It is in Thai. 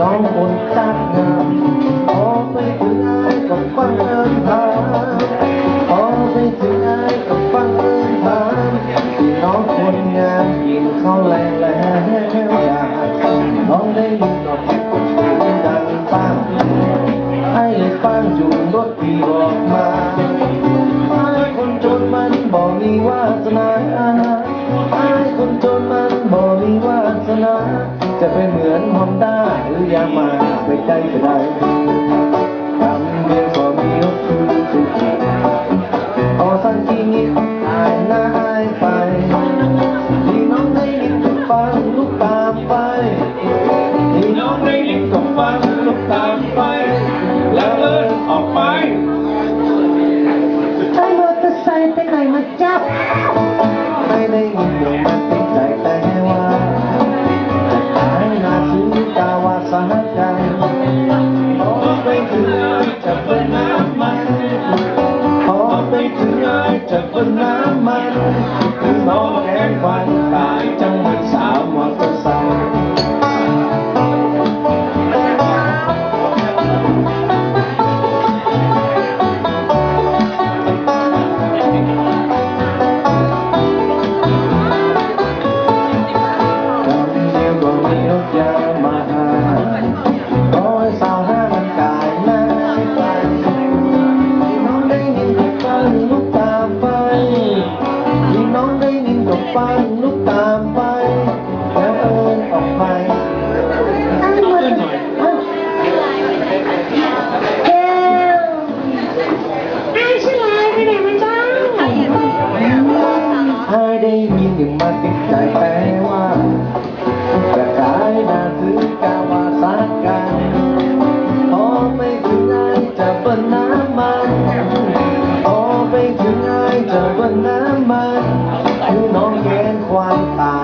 น้องคนจักงามพอไปถึงไอ้ก็ฟังเอินถามพอไปถึงไอ้ก็ฟังเอินถามน้องคนงามกินข้าวแรงแล้วอยากน้องได้ยินดอกดังปังให้ฟังจูงรถพี่ออกมาไอ้คนจนมันบอกมีวาสนาไอ้คนจนมันบอกมีวาสนา จะไปเหมือนฮอนด้าหรือยามาไปใจก็ได้ทำเดียวก็มีรถคือสุดพอสั้นทีนี้อายหน้าอายไปที่น้องได้ยินก็ฟังลูกตามไปที่น้องได้ยินก็ฟังลูกตามไป แล้วเดินออกไปไอ้มอเตอร์ไซค์ไปไหนมาจับไม่ได้ยิน จะเป็นน้ำมันคือน้องแกงควัน ได้ยินมาติดใจแต่ว่าแต่กายนาซื้กาวาสากกาพอไปถึงไอจะเปิ้ลน้ำมันพอไปถึงไอจะเปิ้ลน้ำมันคือน้องแกงควายตา